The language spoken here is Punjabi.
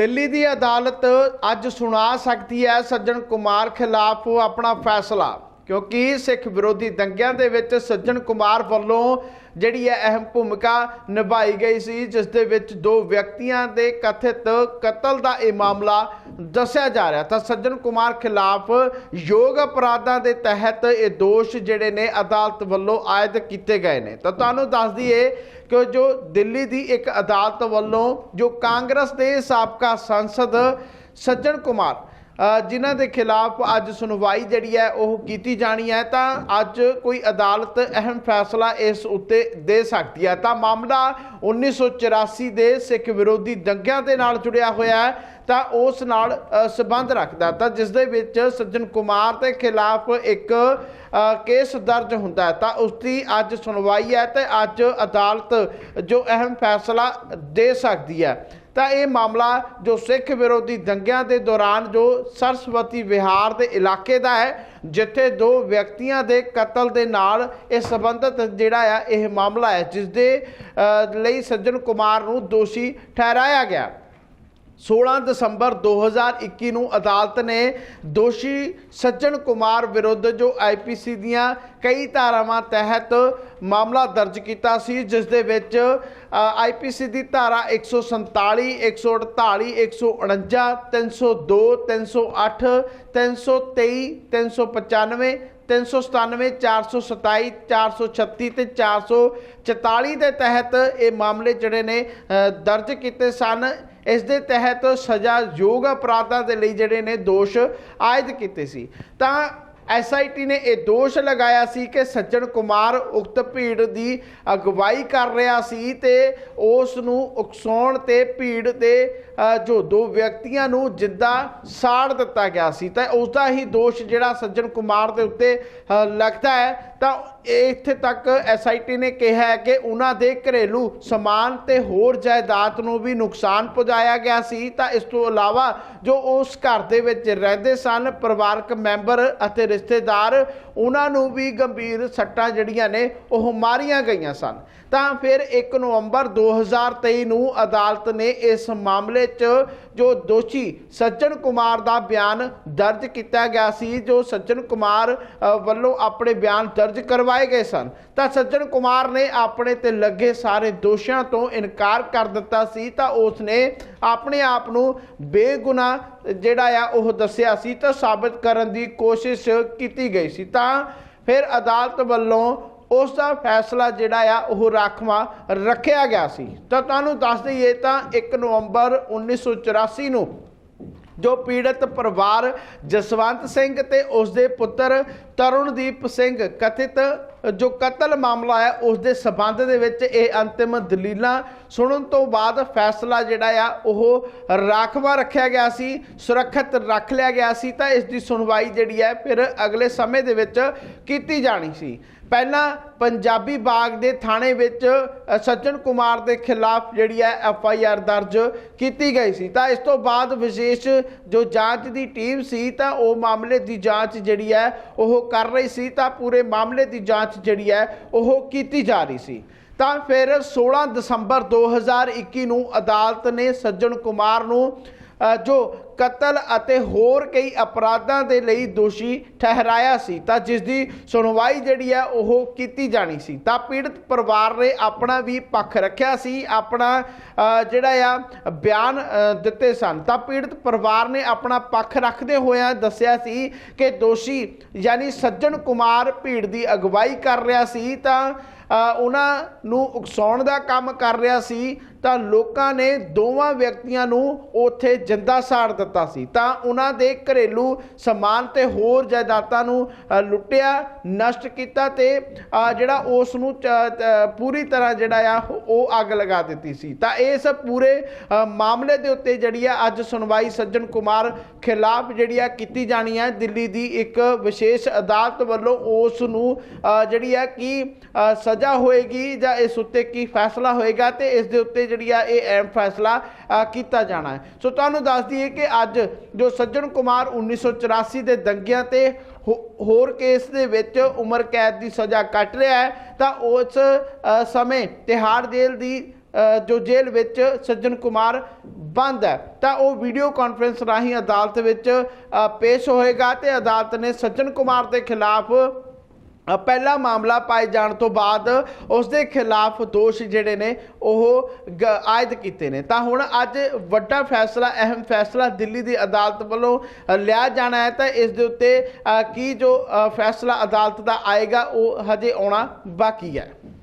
ਦਿੱਲੀ ਦੀ ਅਦਾਲਤ ਅੱਜ ਸੁਣਾ ਸਕਦੀ ਹੈ ਸੱਜਣ ਕੁਮਾਰ ਖਿਲਾਫ ਆਪਣਾ ਫੈਸਲਾ। ਕਿਉਂਕਿ ਸਿੱਖ ਵਿਰੋਧੀ ਦੰਗਿਆਂ ਦੇ ਵਿੱਚ ਸੱਜਣ ਕੁਮਾਰ ਵੱਲੋਂ ਜਿਹੜੀ ਹੈ ਅਹਿਮ ਭੂਮਿਕਾ ਨਿਭਾਈ ਗਈ ਸੀ, ਜਿਸ ਦੇ ਵਿੱਚ ਦੋ ਵਿਅਕਤੀਆਂ ਦੇ ਕਥਿਤ ਕਤਲ ਦਾ ਇਹ ਮਾਮਲਾ ਦੱਸਿਆ ਜਾ ਰਿਹਾ। ਤਾਂ ਸੱਜਣ ਕੁਮਾਰ ਖਿਲਾਫ ਯੋਗ ਅਪਰਾਧਾਂ ਦੇ ਤਹਿਤ ਇਹ ਦੋਸ਼ ਜਿਹੜੇ ਨੇ ਅਦਾਲਤ ਵੱਲੋਂ ਆਇਦ ਕੀਤੇ ਗਏ ਨੇ। ਤਾਂ ਤੁਹਾਨੂੰ ਦੱਸ ਦਈਏ ਕਿ ਜੋ ਦਿੱਲੀ ਦੀ ਇੱਕ ਅਦਾਲਤ ਵੱਲੋਂ ਜੋ ਕਾਂਗਰਸ ਦੇ ਸਾਬਕਾ ਸੰਸਦ ਸੱਜਣ ਕੁਮਾਰ ਜਿਨ੍ਹਾਂ ਦੇ ਖਿਲਾਫ ਅੱਜ ਸੁਣਵਾਈ ਜਿਹੜੀ ਹੈ ਉਹ ਕੀਤੀ ਜਾਣੀ ਹੈ ਤਾਂ ਅੱਜ ਕੋਈ ਅਦਾਲਤ ਅਹਿਮ ਫੈਸਲਾ ਇਸ ਉੱਤੇ ਦੇ ਸਕਦੀ ਹੈ। ਤਾਂ ਮਾਮਲਾ 1984 ਦੇ ਸਿੱਖ ਵਿਰੋਧੀ ਦੰਗਿਆਂ ਦੇ ਨਾਲ ਜੁੜਿਆ ਹੋਇਆ ਹੈ ਤਾਂ ਉਸ ਨਾਲ ਅ, ਸੰਬੰਧ ਰੱਖਦਾ ਤਾਂ ਜਿਸ ਦੇ ਵਿੱਚ ਸੱਜਣ ਕੁਮਾਰ ਦੇ ਖਿਲਾਫ ਇੱਕ ਕੇਸ ਦਰਜ ਹੁੰਦਾ ਹੈ। ਤਾਂ ਉਸ ਦੀ ਅੱਜ ਸੁਣਵਾਈ ਹੈ ਤੇ ਅੱਜ ਅਦਾਲਤ ਜੋ ਅਹਿਮ ਫੈਸਲਾ ਦੇ ਸਕਦੀ ਹੈ। ਤਾਂ ਇਹ ਮਾਮਲਾ ਜੋ ਸਿੱਖ ਵਿਰੋਧੀ ਦੰਗਿਆਂ ਦੇ ਦੌਰਾਨ ਜੋ ਸਰਸਵਤੀ ਵਿਹਾਰ ਦੇ ਇਲਾਕੇ ਦਾ ਹੈ, ਜਿੱਥੇ ਦੋ ਵਿਅਕਤੀਆਂ ਦੇ ਕਤਲ ਦੇ ਨਾਲ ਇਹ ਸੰਬੰਧਿਤ ਜਿਹੜਾ ਆ, ਇਹ ਮਾਮਲਾ ਹੈ ਜਿਸ ਦੇ ਲਈ ਸੱਜਣ ਕੁਮਾਰ ਨੂੰ ਦੋਸ਼ੀ ਠਹਿਰਾਇਆ ਗਿਆ। 16 ਦਸੰਬਰ 2021 ਨੂੰ ਅਦਾਲਤ ਨੇ ਦੋਸ਼ੀ ਸੱਜਣ ਕੁਮਾਰ ਵਿਰੁੱਧ ਜੋ ਆਈਪੀਸੀ ਦੀਆਂ ਕਈ ਧਾਰਾਵਾਂ ਤਹਿਤ ਮਾਮਲਾ ਦਰਜ ਕੀਤਾ ਸੀ, ਜਿਸ ਦੇ ਵਿੱਚ ਆਈਪੀਸੀ ਦੀ ਧਾਰਾ 147 148 149 302 308 323 395 397 427 436 ਤੇ 444 ਦੇ ਤਹਿਤ ਇਹ ਮਾਮਲੇ ਜਿਹੜੇ ਨੇ ਦਰਜ ਕੀਤੇ ਸਨ। ਇਸ ਦੇ ਤਹਿਤ ਸਜ਼ਾ ਯੋਗ ਅਪਰਾਧਾਂ ਦੇ ਲਈ ਜਿਹੜੇ ਨੇ ਦੋਸ਼ ਆਇਦ ਕੀਤੇ ਸੀ। ਤਾਂ ਐਸਆਈਟੀ ਨੇ ਇਹ ਦੋਸ਼ ਲਗਾਇਆ ਸੀ ਕਿ ਸੱਜਣ ਕੁਮਾਰ ਉਕਤ ਭੀੜ ਦੀ ਅਗਵਾਈ ਕਰ ਰਿਹਾ ਸੀ ਤੇ ਉਸ ਨੂੰ ਉਕਸਾਉਣ ਤੇ ਭੀੜ ਦੇ ਜੋ ਦੋ ਵਿਅਕਤੀਆਂ ਨੂੰ ਜਿੱਦਾਂ ਸਾੜ ਦਿੱਤਾ ਗਿਆ ਸੀ। ਤਾਂ ਉਸ ਦਾ ਹੀ ਦੋਸ਼ ਜਿਹੜਾ ਸੱਜਣ ਕੁਮਾਰ ਦੇ ਉੱਤੇ ਲੱਗਦਾ ਹੈ। ਤਾਂ ਇਹ ਇੱਥੇ ਤੱਕ ਐਸਆਈਟੀ ਨੇ ਕਿਹਾ ਹੈ ਕਿ ਉਹਨਾਂ ਦੇ ਘਰੇਲੂ ਸਮਾਨ ਤੇ ਹੋਰ ਜਾਇਦਾਦ ਨੂੰ ਵੀ ਨੁਕਸਾਨ ਪਹੁੰਚਾਇਆ ਗਿਆ ਸੀ। ਤਾਂ ਇਸ ਤੋਂ ਇਲਾਵਾ ਜੋ ਉਸ ਘਰ ਦੇ ਵਿੱਚ ਰਹਿੰਦੇ ਸਨ, ਪਰਿਵਾਰਕ ਮੈਂਬਰ ਅਤੇ ਰਿਸ਼ਤੇਦਾਰ, ਉਹਨਾਂ ਨੂੰ ਵੀ ਗੰਭੀਰ ਸੱਟਾਂ ਜਿਹੜੀਆਂ ਨੇ, ਉਹ ਮਾਰੀਆਂ ਗਈਆਂ ਸਨ। ਤਾਂ ਫਿਰ 1 ਨਵੰਬਰ 2023 ਨੂੰ ਅਦਾਲਤ ਨੇ ਇਸ ਮਾਮਲੇ 'ਚ ਜੋ ਦੋਸ਼ੀ ਸੱਜਣ ਕੁਮਾਰ ਦਾ ਬਿਆਨ ਦਰਜ ਕੀਤਾ ਗਿਆ ਸੀ, ਜੋ ਸੱਜਣ ਕੁਮਾਰ ਵੱਲੋਂ ਆਪਣੇ ਬਿਆਨ ਦਰਜ ਕਰਵਾਏ ਗਏ ਸਨ। ਤਾਂ ਸੱਜਣ ਕੁਮਾਰ ਨੇ ਆਪਣੇ ਤੇ ਲੱਗੇ ਸਾਰੇ ਦੋਸ਼ਾਂ ਤੋਂ ਇਨਕਾਰ ਕਰ ਦਿੱਤਾ ਸੀ, ਤਾਂ ਉਸ ਨੇ ਆਪਣੇ ਆਪ ਨੂੰ ਬੇਗੁਨਾਹ ਜਿਹੜਾ ਆ ਉਹ ਦੱਸਿਆ ਸੀ ਤਾਂ ਸਾਬਤ ਕਰਨ ਦੀ ਕੋਸ਼ਿਸ਼ ਕੀਤੀ ਗਈ ਸੀ। ਤਾਂ ਫਿਰ ਅਦਾਲਤ ਵੱਲੋਂ ਉਸ ਦਾ ਫੈਸਲਾ ਜਿਹੜਾ ਆ ਉਹ ਰਾਖਵਾਂ ਰੱਖਿਆ ਗਿਆ ਸੀ। ਤਾਂ ਤੁਹਾਨੂੰ ਦੱਸ ਦਈਏ ਤਾਂ 1 ਨਵੰਬਰ 1984 ਨੂੰ ਜੋ ਪੀੜਤ ਪਰਿਵਾਰ ਜਸਵੰਤ ਸਿੰਘ ਤੇ ਉਸ ਦੇ ਪੁੱਤਰ ਤਰੁਣਦੀਪ ਸਿੰਘ ਕਥਿਤ ਜੋ ਕਤਲ ਮਾਮਲਾ ਹੈ ਉਸ ਦੇ ਸਬੰਧ ਦੇ ਵਿੱਚ ਇਹ ਅੰਤਿਮ ਦਲੀਲਾਂ ਸੁਣਨ ਤੋਂ ਬਾਅਦ ਫੈਸਲਾ ਜਿਹੜਾ ਆ, ਉਹ ਰਾਖਵਾ ਰੱਖਿਆ ਗਿਆ ਸੀ, ਸੁਰੱਖਿਅਤ ਰੱਖ ਲਿਆ ਗਿਆ ਸੀ, ਤਾਂ ਇਸ ਦੀ ਸੁਣਵਾਈ ਜਿਹੜੀ ਹੈ, ਫਿਰ ਅਗਲੇ ਸਮੇਂ ਦੇ ਵਿੱਚ ਕੀਤੀ ਜਾਣੀ ਸੀ। ਪਹਿਲਾਂ ਪੰਜਾਬੀ ਬਾਗ ਦੇ ਥਾਣੇ ਵਿੱਚ ਸੱਜਣ ਕੁਮਾਰ ਦੇ ਖਿਲਾਫ ਜਿਹੜੀ ਹੈ ਐਫ ਆਈ ਆਰ ਦਰਜ ਕੀਤੀ ਗਈ ਸੀ। ਤਾਂ ਇਸ ਤੋਂ ਬਾਅਦ ਵਿਸ਼ੇਸ਼ ਜੋ ਜਾਂਚ ਦੀ ਟੀਮ ਸੀ, ਤਾਂ ਉਹ ਮਾਮਲੇ ਦੀ ਜਾਂਚ ਜਿਹੜੀ ਹੈ ਉਹ ਕਰ ਰਹੀ ਸੀ, ਤਾਂ ਪੂਰੇ ਮਾਮਲੇ ਦੀ ਜਾਂਚ ਜਿਹੜੀ ਹੈ ਉਹ ਕੀਤੀ ਜਾ ਰਹੀ ਸੀ। ਤਾਂ ਫਿਰ 16 ਦਸੰਬਰ 2021 ਨੂੰ ਅਦਾਲਤ ਨੇ ਸੱਜਣ ਕੁਮਾਰ ਨੂੰ ਜੋ ਕਤਲ ਅਤੇ ਹੋਰ ਕਈ ਅਪਰਾਧਾਂ ਦੇ ਲਈ ਦੋਸ਼ੀ ਠਹਿਰਾਇਆ ਸੀ, ਤਾਂ ਜਿਸ ਦੀ ਸੁਣਵਾਈ ਜਿਹੜੀ ਹੈ ਉਹ ਕੀਤੀ ਜਾਣੀ ਸੀ। ਤਾਂ ਪੀੜਤ ਪਰਿਵਾਰ ਨੇ ਆਪਣਾ ਵੀ ਪੱਖ ਰੱਖਿਆ ਸੀ, ਆਪਣਾ ਜਿਹੜਾ ਆ, ਬਿਆਨ ਦਿੱਤੇ ਸਨ। ਤਾਂ ਪੀੜਤ ਪਰਿਵਾਰ ਨੇ ਆਪਣਾ ਪੱਖ ਰੱਖਦੇ ਹੋਇਆਂ ਦੱਸਿਆ ਸੀ ਕਿ ਦੋਸ਼ੀ ਯਾਨੀ ਸੱਜਣ ਕੁਮਾਰ ਭੀੜ ਦੀ ਅਗਵਾਈ ਕਰ ਰਿਹਾ ਸੀ, ਤਾਂ ਉਹਨਾਂ ਨੂੰ ਉਕਸਾਉਣ ਦਾ ਕੰਮ ਕਰ ਰਿਹਾ ਸੀ, ਤਾਂ ਲੋਕਾਂ ਨੇ ਦੋਵਾਂ ਵਿਅਕਤੀਆਂ ਨੂੰ ਉੱਥੇ ਜਿੰਦਾ ਸਾੜ ਦਿੱਤਾ ਸੀ। ਤਾਂ ਉਹਨਾਂ ਦੇ ਘਰੇਲੂ ਸਮਾਨ ਤੇ ਹੋਰ ਜਾਇਦਾਦਾਂ ਨੂੰ ਲੁੱਟਿਆ, ਨਸ਼ਟ ਕੀਤਾ ਤੇ ਜਿਹੜਾ ਉਸ ਨੂੰ ਚ- ਪੂਰੀ ਤਰ੍ਹਾਂ ਜਿਹੜਾ ਆ, ਉਹ ਅੱਗ ਲਗਾ ਦਿੱਤੀ ਸੀ। ਤਾਂ ਇਸ ਪੂਰੇ ਮਾਮਲੇ ਦੇ ਉੱਤੇ ਜਿਹੜੀ ਆ, ਅੱਜ ਸੁਣਵਾਈ ਸੱਜਣ ਕੁਮਾਰ ਖਿਲਾਫ ਜਿਹੜੀ ਆ, ਕੀਤੀ ਜਾਣੀ ਹੈ ਦਿੱਲੀ ਦੀ ਇੱਕ ਵਿਸ਼ੇਸ਼ ਅਦਾਲਤ ਵੱਲੋਂ ਉਸ ਨੂੰ ਜਿਹੜੀ ਆ ਕਿ ਸੱਜ ਸਜ਼ਾ ਹੋਏਗੀ ਜਾਂ ਇਸ ਉੱਤੇ ਕੀ ਫੈਸਲਾ ਹੋਏਗਾ ਤੇ ਇਸ ਦੇ ਉੱਤੇ ਜਿਹੜੀ ਆ ਇਹ ਅਹਿਮ ਫੈਸਲਾ ਕੀਤਾ ਜਾਣਾ ਹੈ। ਸੋ ਤੁਹਾਨੂੰ ਦੱਸ ਦਈਏ ਕਿ ਅੱਜ ਜੋ ਸੱਜਣ ਕੁਮਾਰ 1984 ਦੇ ਦੰਗਿਆਂ ਤੇ ਹੋਰ ਕੇਸ ਦੇ ਵਿੱਚ ਉਮਰ ਕੈਦ ਦੀ ਸਜ਼ਾ ਕੱਟ ਰਿਹਾ ਹੈ, ਤਾਂ ਉਸ ਸਮੇਂ ਤਿਹਾੜ ਜੇਲ੍ਹ ਦੀ ਜੋ ਜੇਲ੍ਹ ਵਿੱਚ ਸੱਜਣ ਕੁਮਾਰ ਬੰਦ ਹੈ, ਤਾਂ ਉਹ ਵੀਡੀਓ ਕਾਨਫਰੰਸ ਰਾਹੀਂ ਅਦਾਲਤ ਵਿੱਚ ਪੇਸ਼ ਹੋਏਗਾ ਤੇ ਅਦਾਲਤ ਨੇ ਸੱਜਣ ਕੁਮਾਰ ਦੇ ਖਿਲਾਫ ਪਹਿਲਾ ਮਾਮਲਾ ਪਾਏ ਜਾਣ ਤੋਂ ਬਾਅਦ ਉਸ ਦੇ ਖਿਲਾਫ ਦੋਸ਼ ਜਿਹੜੇ ਨੇ, ਉਹ ਗ- ਆਇਦ ਕੀਤੇ ਨੇ। ਤਾਂ ਹੁਣ ਅੱਜ ਵੱਡਾ ਫੈਸਲਾ, ਅਹਿਮ ਫੈਸਲਾ ਦਿੱਲੀ ਦੀ ਅਦਾਲਤ ਵੱਲੋਂ ਲਿਆ ਜਾਣਾ ਹੈ। ਤਾਂ ਇਸ ਦੇ ਉੱਤੇ ਕੀ ਜੋ ਫੈਸਲਾ ਅਦਾਲਤ ਦਾ ਆਏਗਾ, ਉਹ ਹਜੇ ਆਉਣਾ ਬਾਕੀ ਹੈ।